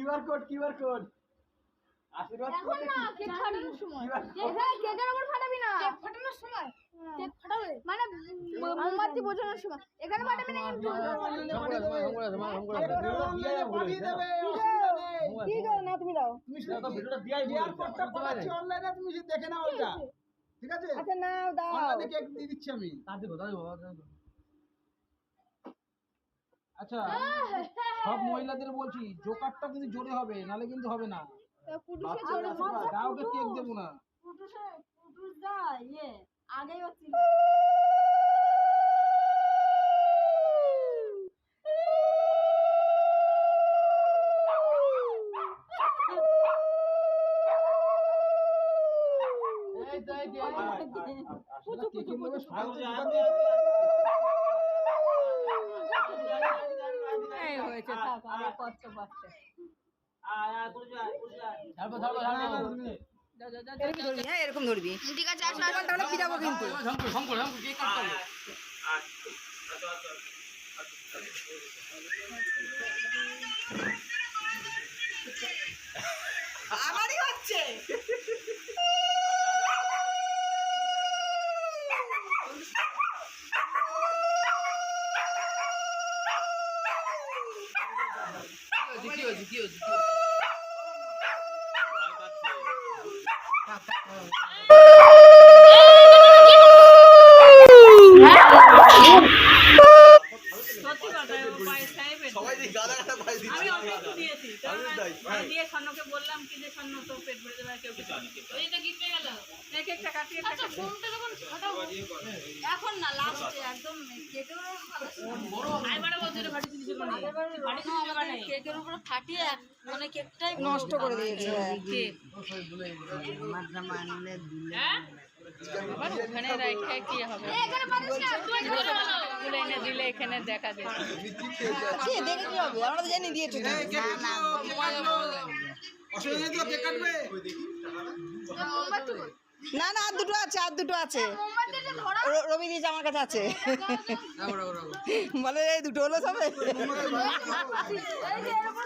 QR code QR code আশীর্বাদ এখন না কেক ফাটানোর সময় হ্যাঁ কেকের উপর ফাটাবি না কেক ফাটানোর সময় কেক ফাটাবে মানে মোমবাতি বোঝানোর সময় এখানে ফাটাবি না কিন্তু কি করো না তুমি দাও তুমি কিউআর কোডটা পাঠাচ্ছি অনলাইনে তুমি দেখে নাও ওটা ঠিক আছে আচ্ছা নাও দাও অনলাইনে কেক দিয়ে দিচ্ছি আমি দেবো। আচ্ছা সব মহিলাদের বলছি জোকারটা কিন্তু জোরে হবে নালে কিন্তু হবে না। কাউকে কেক দেবো না। ইয়ে আগেই হচ্ছে এই তো, এই তো, এই তো। কেকের লোভে সবাই এই হয়েছে থাক আরও কষ্ট পাচ্ছে। হ্যাঁ এরকম ধরবি ঠিক আছে পিটাবো কিন্তু শঙ্কর, হয়েছে, কি হয়েছে, কি হয়েছে? আমি অনেক দিয়েছি কারণ দিয়ে স্বর্ণকে বললাম কি যে স্বর্ণ তো আচ্ছা ফোনটা যখন ফাটাবো এখন না লাস্টে একদম কেকের উপর আইবারে মানে মানে কেকের ফাটিয়ে মানে কেকটাই নষ্ট করে দিয়েছে। কেক। হ্যাঁ। আবার ওখানে রাইখে কি হবে? এখানে না তুই এনে দিলে এখানে দেখা যাবে কি দেখে কি হবে? আমরা তো জানি দিয়েছে তো। অসুবিধা তো কেক কাটবে? মোমবাতি? না না আর দুটো আছে আর দুটো আছে। ধরো। রবি দিয়েছে আমার কাছে আছে। বলে এই দুটো হলো সবে। এই যে এর উপর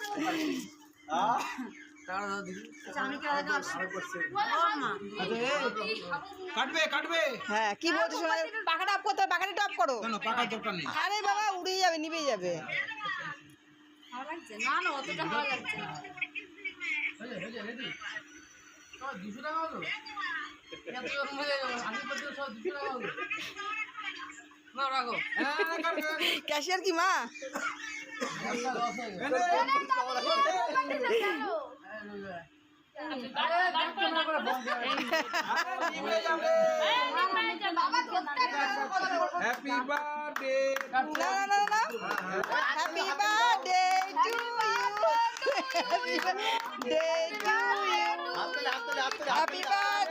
তাড়া দাও দেখি। কাটবে কাটবে। হ্যাঁ কি বলছিস পাখাটা অফ করতে হবে পাখাটা টপ করো। আরে বাবা উড়ে যাবে নিভেই যাবে। না না অতটা ভালো লাগছে না। হয়েছে, হয়েছে, ready? সব 200 টাকা হলো? এত রকম গেল, আশি পার্সেন্ট সব 200 টাকা হলো। নাও, রাখো। কাটবে ক্যাশিয়ার কি মা হয়ে হ্যাপি বার্থডে না না না না happy birthday to you happy birthday to you happy birthday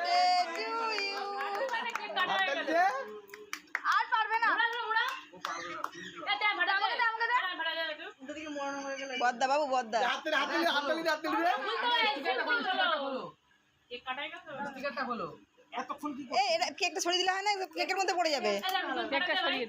আর পারবে না। আমাকে দে, আমাকে দে। বদ্দা বাবু বদ্দা। হাতে হাতে নিয়ে হাতে নিয়ে হাতে নিয়ে টিকেটটা খোলো, টিকেটটা খোলো। টিকেটটা খোলো। এতক্ষণ কি এই এটা কেকটা ছড়িয়ে দিলে হয় না? কেকের মধ্যে পড়ে যাবে। কেকটা সরিয়ে